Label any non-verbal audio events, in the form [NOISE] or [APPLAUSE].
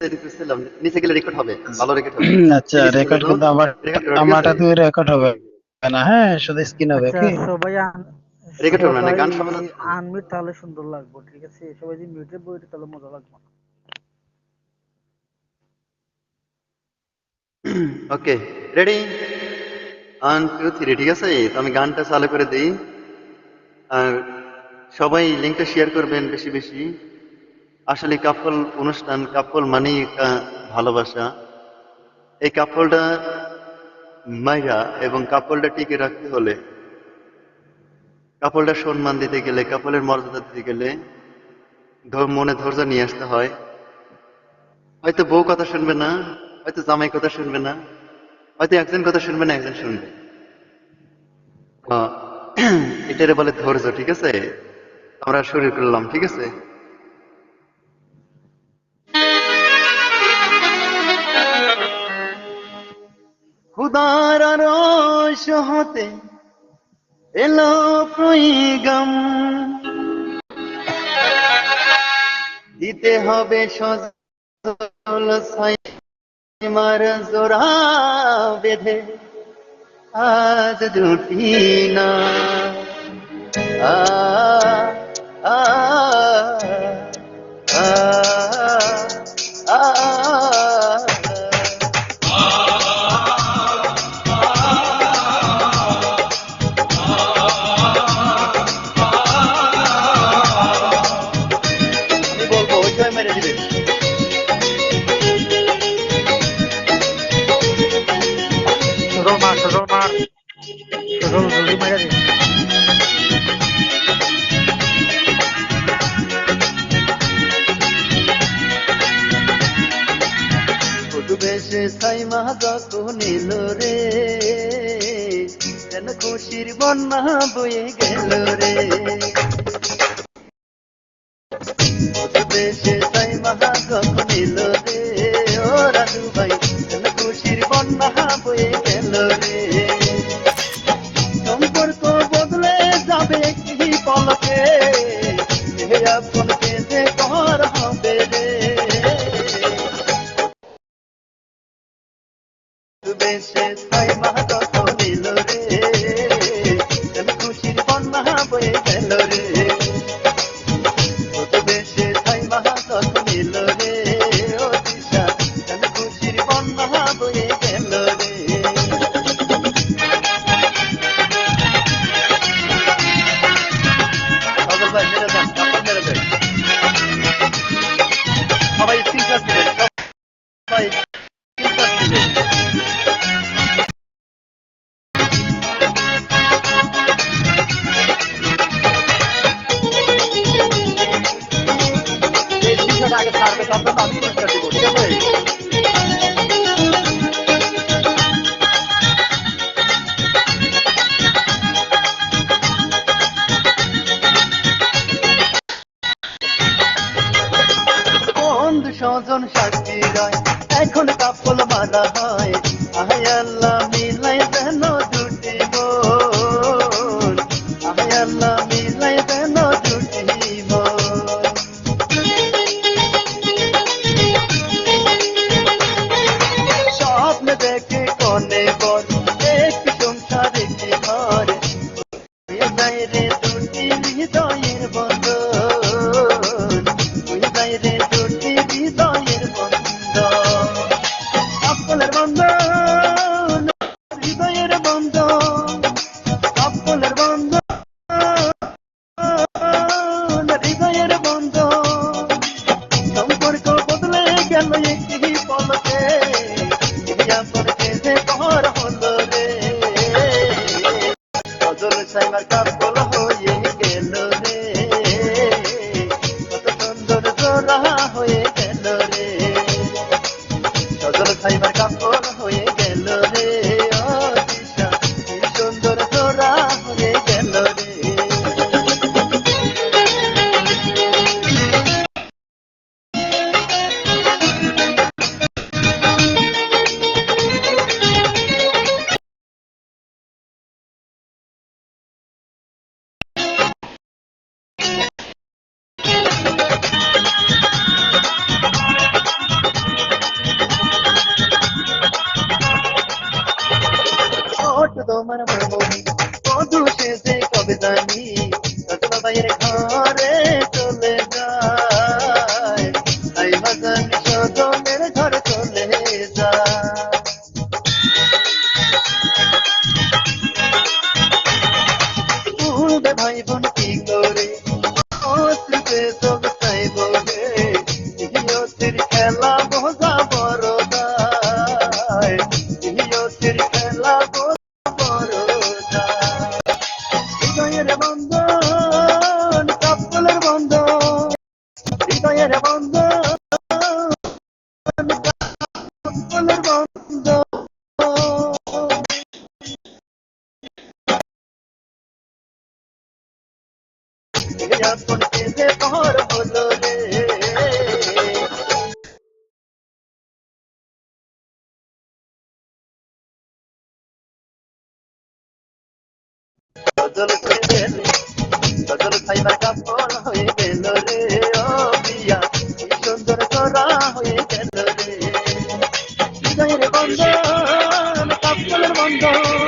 দিতেছিলাম, নিচে গেলে রেকর্ড হবে ভালো রেকর্ড হবে। আচ্ছা রেকর্ড কিন্তু আমার record করো, ঠিক আমারটা তো রেকর্ড হবে। না হ্যাঁ শুধু স্ক্রিন হবে আচ্ছা কি? সবাই আন- হবে না, গান শোনা আনমিউট তাহলে সুন্দর লাগবে ঠিক আছে? সবাই যদি মিউটে বইতে তাহলে মজা লাগবে। Okay ready one two three ঠিক আছে? তো আমি গানটা চালু করে দিই। আর সবাই লিঙ্কটা শেয়ার করবেন বেশি বেশি। আসলে কাপল অনুষ্ঠান, কাপল মানেই একটা ভালোবাসা। এই কাপলটা মাইরা এবং কাপলটা টিকে রাখতে হলে, কাপলটা সম্মান দিতে গেলে, কাপলের মর্যাদা দিতে গেলে মনে ধৈর্য নিয়ে আসতে হয়। হয়তো বউ কথা শুনবে না, হয়তো জামাই কথা শুনবে না, হয়তো একজন কথা শুনবে না, একজন শুনবে। [CLEARS THROAT] এটারে বলে ধৈর্য, ঠিক আছে? আমরা শুরু করলাম, ঠিক আছে? খুদার রস হতে এলো প্রইগম দিতে হবে সজল সাইমার জোড়া বেঁধে, আজ দুটি না। আ সজল জলদি মেরে ফটু বেশে সাইমা যখন নিল রে যেন খুশির বন্যা বয়ে গেল রে বেশে সাইমা রে ও রাজু ভাই যেন খুশির বন্যা বয়ে বেশে তাই মাহ আমার মামন মধু সেজে কবে জানি কাজলা ঘরে চলে যায়। তাই ভাজানি সজনের ঘরে চলে যায়। গজল খাইবার কাপড় হয়ে গেল রে। হয়ে গেল রে। হৃদয়ের বন্ধন কাপড়ের বন্ধন।